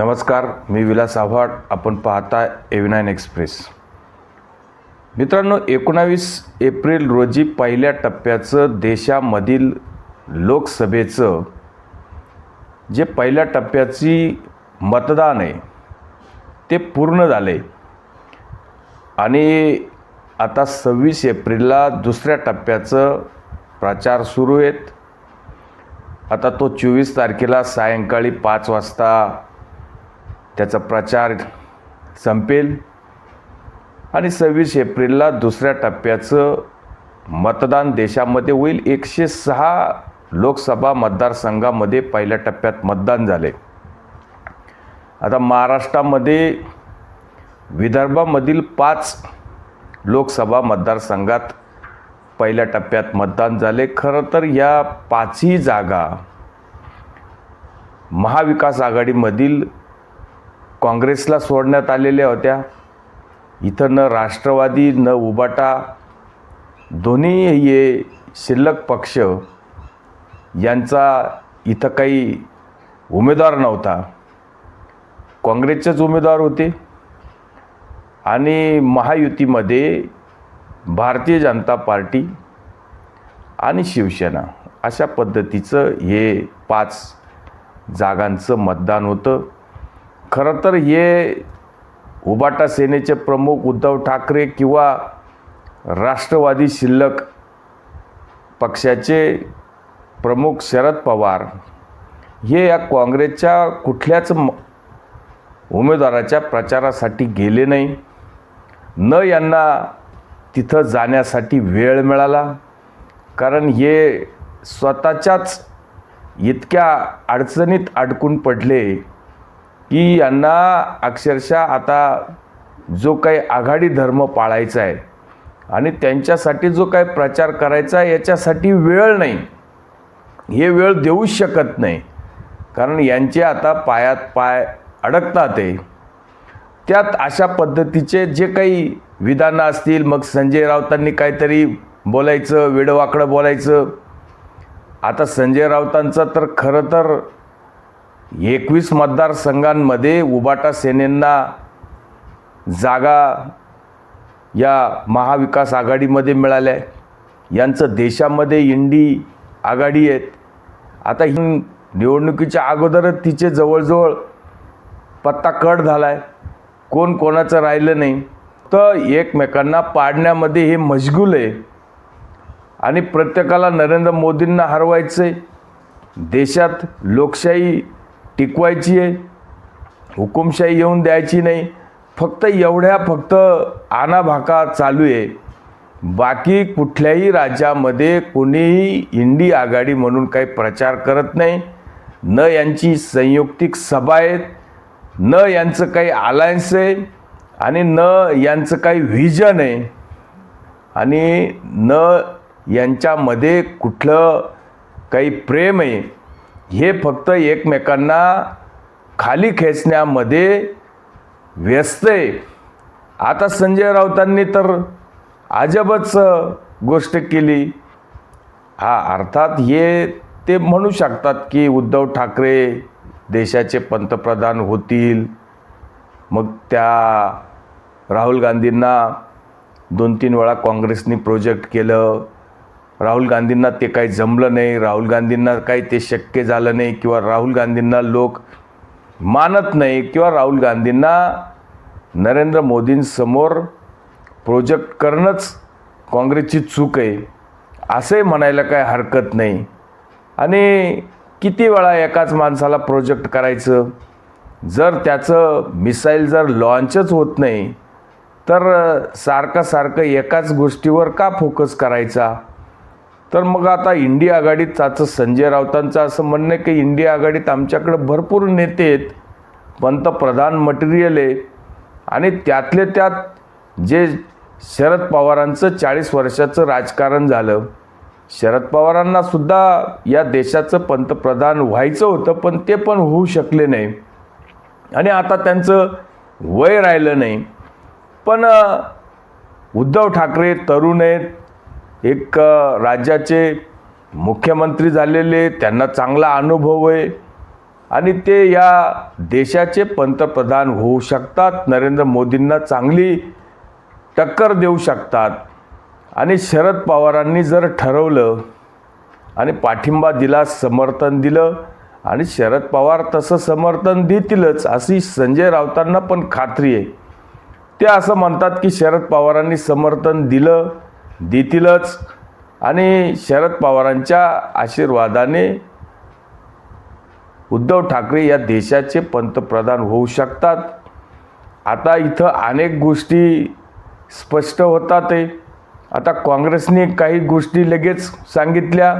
नमस्कार मी विलास आव्हाड. आपण पाहता एव्हिनाईन एक्सप्रेस मित्रांनो एकोणावीस एप्रिल रोजी पहिल्या टप्प्याचं देशामधील लोकसभेचं जे पहिल्या टप्प्याची मतदान आहे ते पूर्ण झाले. आणि आता सव्वीस एप्रिलला दुसऱ्या टप्प्याचं प्रचार सुरू आहेत. आता तो चोवीस तारखेला सायंकाळी पाच वाजता त्याचा प्रचार संपेल. आणि सव्वीस एप्रिलला दुसऱ्या टप्प्याचं मतदान देशामध्ये होईल. एकशे सहा लोकसभा मतदारसंघामध्ये पहिल्या टप्प्यात मतदान झाले. आता महाराष्ट्रामध्ये विदर्भामधील पाच लोकसभा मतदारसंघात पहिल्या टप्प्यात मतदान झाले. खरं तर या पाचही जागा महाविकास आघाडीमधील काँग्रेसला सोडण्यात आलेल्या होत्या. इथं न राष्ट्रवादी न उबाटा दोन्ही हे शिल्लक पक्ष यांचा इथं काही उमेदवार नव्हता. काँग्रेसचेच उमेदवार होते. आणि महायुतीमध्ये भारतीय जनता पार्टी आणि शिवसेना अशा पद्धतीचं हे पाच जागांचं मतदान होतं. खरं तर हे उबाटा सेनेचे प्रमुख उद्धव ठाकरे किंवा राष्ट्रवादी शिल्लक पक्षाचे प्रमुख शरद पवार हे या काँग्रेसच्या कुठल्याच म उमेदवाराच्या प्रचारासाठी गेले नाही. न यांना तिथं जाण्यासाठी वेळ मिळाला. कारण हे स्वतःच्याच इतक्या अडचणीत अडकून पडले की यांना अक्षरशः आता जो काही आघाडी धर्म पाळायचा आहे आणि त्यांच्यासाठी जो काही प्रचार करायचा आहे याच्यासाठी वेळ नाही. हे वेळ देऊच शकत नाही. कारण यांचे आता पायात पाय अडकतात आहे त्यात अशा पद्धतीचे जे काही विधानं असतील मग संजय राऊतांनी काहीतरी बोलायचं वेडवाकडं बोलायचं. आता संजय राऊतांचं तर खरं तर एकवीस मतदारसंघांमध्ये उबाटा सेनेंना जागा या महाविकास आघाडीमध्ये मिळाल्या आहे यांचं देशामध्ये इंडी आघाडी आहेत. आता ही निवडणुकीच्या अगोदरच तिचे जवळजवळ पत्ता कट झाला आहे कोण कोणाचं राहिलं नाही. तर एकमेकांना पाडण्यामध्ये हे मशगूल आहे. आणि प्रत्येकाला नरेंद्र मोदींना हरवायचं आहे देशात लोकशाही टिकवायची आहे. हुकुमशाही येऊन द्यायची नाही. फक्त एवढ्या फक्त आनाभाका चालू आहे. बाकी कुठल्याही राज्यामध्ये कोणीही इंडी आघाडी म्हणून काही प्रचार करत नाही. न यांची संयुक्तिक सभा आहेत न यांचं काही अलायन्स आहे आणि न यांचं काही व्हिजन आहे. आणि न यांच्यामध्ये कुठलं काही प्रेम आहे. हे फक्त एकमेकांना खाली खेचण्यामध्ये व्यस्त आहे. आता संजय राऊतांनी तर अजबच गोष्ट केली. हा अर्थात हे ते म्हणू शकतात की उद्धव ठाकरे देशाचे पंतप्रधान होतील. मग त्या राहुल गांधींना दोन तीन वेळा काँग्रेसनी प्रोजेक्ट केलं. राहुल गांधींना ते काही जमलं नाही राहुल गांधींना काही ते शक्य झालं नाही किंवा राहुल गांधींना लोक मानत नाही किंवा राहुल गांधींना नरेंद्र मोदींसमोर प्रोजेक्ट करणंच काँग्रेसची चूक आहे. असंही म्हणायला काय हरकत नाही. आणि किती वेळा एकाच माणसाला प्रोजेक्ट करायचं? जर त्याचं मिसाईल जर लॉन्चच होत नाही तर सारखं सारखं एकाच गोष्टीवर का फोकस करायचा? तर मग आता इंडिया आघाडीत आजचं संजय राऊतांचं असं म्हणणं आहे की इंडिया आघाडीत आमच्याकडं भरपूर नेते आहेत पंतप्रधान मटेरियल आहे. आणि त्यातले त्यात जे शरद पवारांचं चाळीस वर्षाचं राजकारण झालं शरद पवारांनासुद्धा या देशाचं पंतप्रधान व्हायचं होतं पण ते पण होऊ शकले नाही. आणि आता त्यांचं वय राहिलं नाही. पण उद्धव ठाकरे तरुण आहेत एक राज्याचे मुख्यमंत्री झालेले त्यांना चांगला अनुभव आहे. आणि ते या देशाचे पंतप्रधान होऊ शकतात नरेंद्र मोदींना चांगली टक्कर देऊ शकतात. आणि शरद पवारांनी जर ठरवलं आणि पाठिंबा दिला समर्थन दिलं आणि शरद पवार तसं समर्थन देतीलच अशी संजय राऊतांना पण खात्री आहे. ते असं म्हणतात की शरद पवारांनी समर्थन दिलं देतीलच. आणि शरद पवारांच्या आशीर्वादाने उद्धव ठाकरे या देशाचे पंतप्रधान होऊ शकतात. आता इथं अनेक गोष्टी स्पष्ट होतात आहे. आता काँग्रेसने काही गोष्टी लगेच सांगितल्या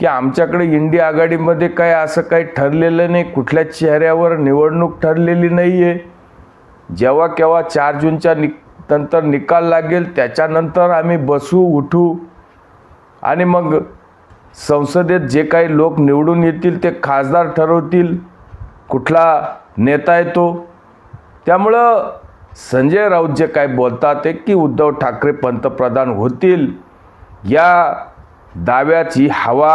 की आमच्याकडे इंडिया आघाडीमध्ये काय असं काही ठरलेलं नाही कुठल्या चेहऱ्यावर निवडणूक ठरलेली नाही आहे जेव्हा केव्हा चार जूनच्या नि नंतर निकाल लागेल त्याच्यानंतर आम्ही बसू उठू. आणि मग संसदेत जे काही लोक निवडून येतील ते खासदार ठरवतील. कुठला नेता येतो? त्यामुळं संजय राऊत जे काय बोलतात ते की उद्धव ठाकरे पंतप्रधान होतील या दाव्याची हवा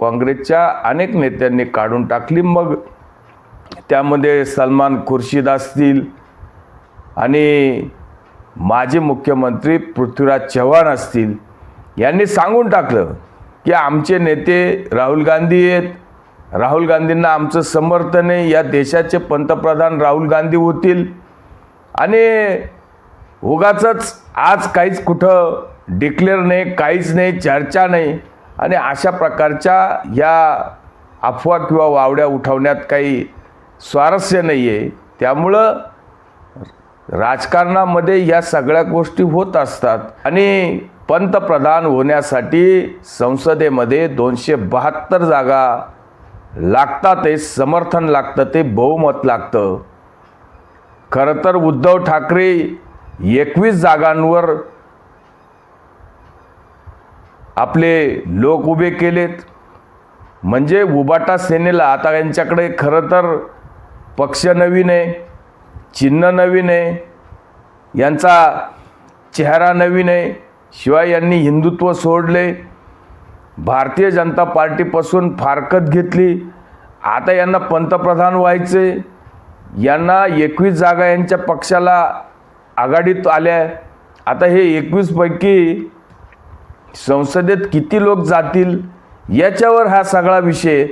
काँग्रेसच्या अनेक नेत्यांनी काढून टाकली. मग त्यामध्ये सलमान खुर्शीद असतील आणि माजी मुख्यमंत्री पृथ्वीराज चव्हाण असतील यांनी सांगून टाकलं की आमचे नेते राहुल गांधी आहेत. राहुल गांधींना आमचं समर्थन आहे. या देशाचे पंतप्रधान राहुल गांधी होतील. आणि उगाचच आज काहीच कुठं डिक्लेअर नाही काहीच नाही चर्चा नाही. आणि अशा प्रकारच्या या अफवा किंवा वावड्या उठवण्यात काही स्वारस्य नाही आहे त्यामुळं राजकारणामध्ये या सगळ्या गोष्टी होत असतात. आणि पंतप्रधान होण्यासाठी संसदेमध्ये दोनशे बहात्तर जागा लागतात ते समर्थन लागतं ते बहुमत लागतं. खरं तर उद्धव ठाकरे एकवीस जागांवर आपले लोक उभे केलेत. म्हणजे उबाटा सेनेला आता यांच्याकडे खरं तर पक्ष नवीन आहे. चिन्ह नवीन आहे. यांचा चेहरा नवीन आहे. शिवाय यांनी हिंदुत्व सोडले. भारतीय जनता पार्टीपासून फारकत घेतली. आता यांना पंतप्रधान व्हायचे. यांना एकवीस जागा यांच्या पक्षाला आघाडीत आल्या. आता हे एकवीसपैकी संसदेत किती लोक जातील याच्यावर हा सगळा विषय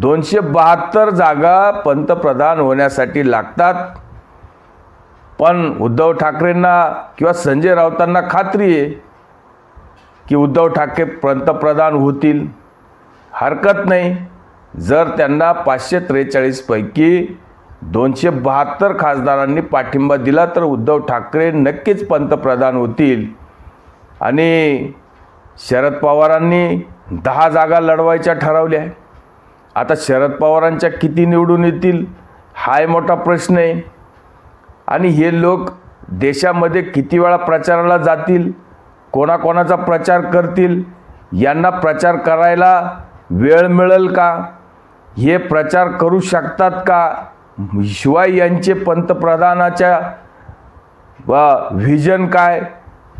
दोनशे बहात्तर जागा पंतप्रधान होण्यासाठी लागतात. पण उद्धव ठाकरेंना किंवा संजय राऊतांना खात्री आहे की उद्धव ठाकरे पंतप्रधान होतील. हरकत नाही. जर त्यांना पाचशे त्रेचाळीसपैकी दोनशे बहात्तर खासदारांनी पाठिंबा दिला तर उद्धव ठाकरे नक्कीच पंतप्रधान होतील. आणि शरद पवारांनी दहा जागा लढवायच्या ठरवल्या. आहे आता शरद पवारांच्या किती निवडून येतील हाय मोठा प्रश्न आहे. आणि हे लोक देशामध्ये किती वेळा प्रचाराला जातील कोणाकोणाचा प्रचार करतील यांना प्रचार करायला वेळ मिळेल का? हे प्रचार करू शकतात का? शिवाय यांचे पंतप्रधानाच्या व्हिजन काय?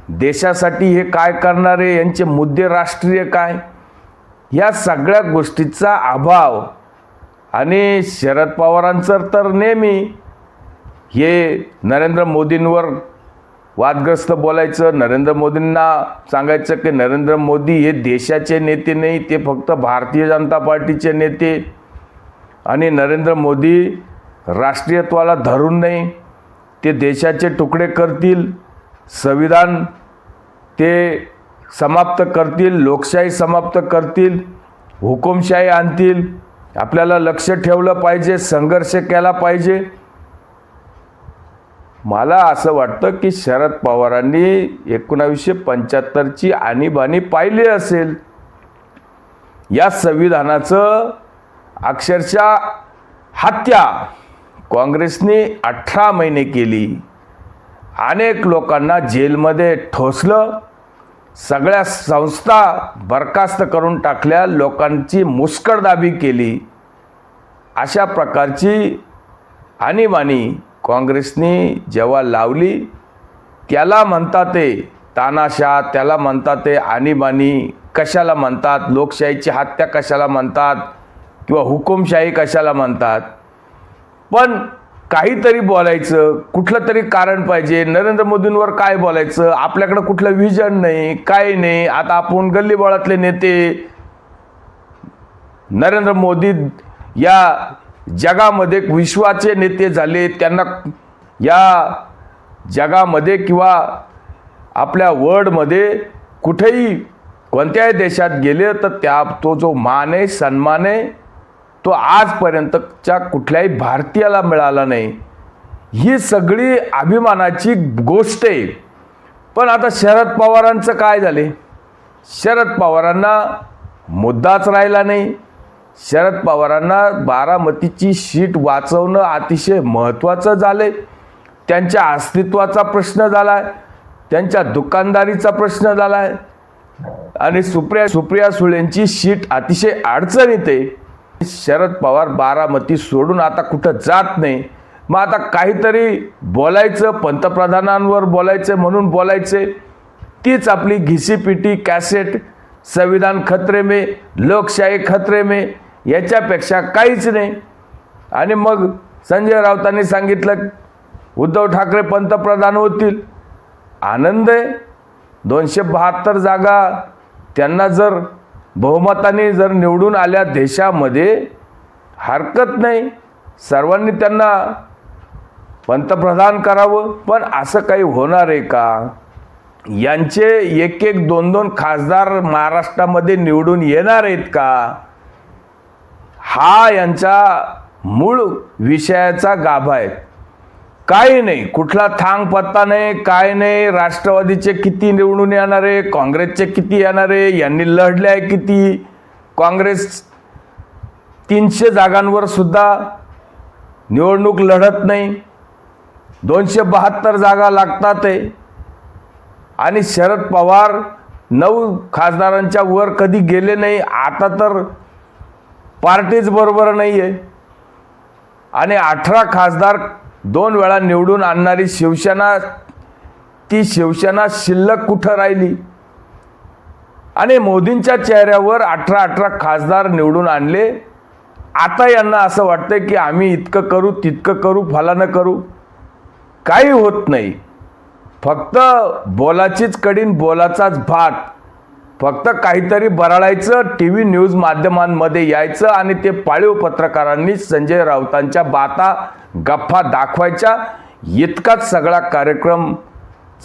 देशासाठी हे काय करणारे यांचे मुद्दे राष्ट्रीय काय? या सगळ्या गोष्टीचा अभाव आणि शरद पवारांचं तर नेहमी हे नरेंद्र मोदींवर वादग्रस्त बोलायचं नरेंद्र मोदींना सांगायचं की नरेंद्र मोदी हे देशाचे नेते नाही ते फक्त भारतीय जनता पार्टीचे नेते आणि नरेंद्र मोदी राष्ट्रीयत्वाला धरून नाही ते देशाचे तुकडे करतील संविधान ते समाप्त करतील लोकशाही समाप्त करतील हुकुमशाही आणतील. आपल्याला लक्ष ठेवलं पाहिजे संघर्ष केला पाहिजे. मला असं वाटतं की शरद पवारांनी एकोणावीसशे पंच्याहत्तरची आणीबाणी पाहिली असेल. या संविधानाचं अक्षरशः हत्या काँग्रेसने अठरा महिने केली. अनेक लोकांना जेलमध्ये ठोसलं. सगळ्या संस्था बरखास्त करून टाकल्या लोकांची मुस्कळदाबी केली. अशा प्रकारची आणीबाणी काँग्रेसने जेव्हा लावली त्याला म्हणतात ते तानाशा त्याला म्हणतात ते आणीबाणी कशाला म्हणतात लोकशाहीची हत्या कशाला म्हणतात किंवा हुकुमशाही कशाला म्हणतात. पण काहीतरी बोलायचं कुठलं तरी कारण पाहिजे. नरेंद्र मोदींवर काय बोलायचं? आपल्याकडं कुठलं व्हिजन नाही काय नाही. आता आपण गल्लीबोळातले नेते नरेंद्र मोदी या जगामध्ये विश्वाचे नेते झाले. त्यांना या जगामध्ये किंवा आपल्या वर्ल्डमध्ये कुठेही कोणत्याही देशात गेले तर त्या तो जो मान आहे सन्मान आहे तो आजपर्यंतच्या कुठल्याही भारतीयाला मिळाला नाही. ही सगळी अभिमानाची गोष्ट आहे. पण आता शरद पवारांचं काय झाले? शरद पवारांना मुद्दाच राहिला नाही. शरद पवारांना बारामतीची शीट वाचवणं अतिशय महत्त्वाचं झालं त्यांच्या अस्तित्वाचा प्रश्न झाला आहे त्यांच्या दुकानदारीचा प्रश्न झाला आहे आणि सुप्रिया सुप्रिया सुळेंची शीट अतिशय अडचणीत आहे. शरद पवार बारामती सोडून आता कुठं जात नाही. मग आता काहीतरी बोलायचं पंतप्रधानांवर बोलायचं म्हणून बोलायचे. तीच आपली घिसीपिटी कॅसेट संविधान खतरे में लोकशाही खतरे में याच्यापेक्षा काहीच नाही. आणि मग संजय राऊतांनी सांगितलं उद्धव ठाकरे पंतप्रधान होतील. आनंद आहे. दोनशे बहात्तर जागा त्यांना जर बहुमताने जर निवडून आल्या देशामध्ये हरकत नाही. सर्वांनी त्यांना पंतप्रधान करावं. पण असं काही होणार आहे का? यांचे एक एक दोन दोन खासदार महाराष्ट्रामध्ये निवडून येणार आहेत का? हा यांचा मूळ विषयाचा गाभा आहे. काही नाही. कुठला थांग पत्ता नाही काय नाही. राष्ट्रवादीचे किती निवडून येणारे काँग्रेसचे किती येणारे यांनी लढले आहे किती? काँग्रेस तीनशे जागांवर सुद्धा निवडणूक लढत नाही. दोनशे बहात्तर जागा लागतात आहे. आणि शरद पवार नऊ खासदारांच्या वर कधी गेले नाही आता तर पार्टीच बरोबर नाही आहे आणि अठरा खासदार दोन वेळा निवडून आणणारी शिवसेना ती शिवसेना शिल्लक कुठं राहिली? आणि मोदींच्या चेहऱ्यावर अठरा अठरा खासदार निवडून आणले. आता यांना असं वाटतं की आम्ही इतकं करू तितकं करू फलानं करू. काही होत नाही. फक्त बोलाचीच कडीन बोलाचाच भात. फक्त काहीतरी बराळायचं टी व्ही न्यूज माध्यमांमध्ये यायचं आणि ते पाळीव पत्रकारांनी संजय राऊतांच्या बाता गप्पा दाखवायच्या. इतकाच सगळा कार्यक्रम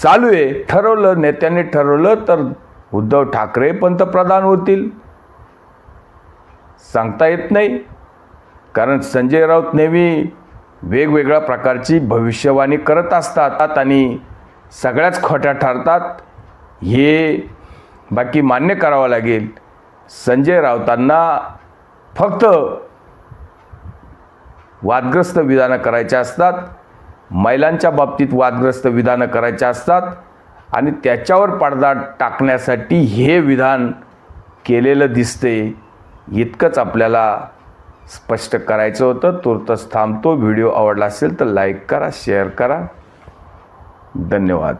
चालू आहे. ठरवलं नेत्यांनी ठरवलं तर उद्धव ठाकरे पंतप्रधान होतील. सांगता येत नाही. कारण संजय राऊत नेहमी वेगवेगळ्या प्रकारची भविष्यवाणी करत असतात आणि सगळ्याच खोट्या ठरतात. हे बाकी मान्य करावं लागेल. संजय राऊतांना फक्त वादग्रस्त विधानं करायचे असतात. महिलांच्या बाबतीत वादग्रस्त विधानं करायचे असतात. आणि त्याच्यावर पडदा टाकण्यासाठी हे विधान केलेलं दिसते इतकंच आपल्याला स्पष्ट करायचं होतं. तुर्तच थांबतो. व्हिडिओ आवडला असेल तर लाईक करा शेअर करा. धन्यवाद.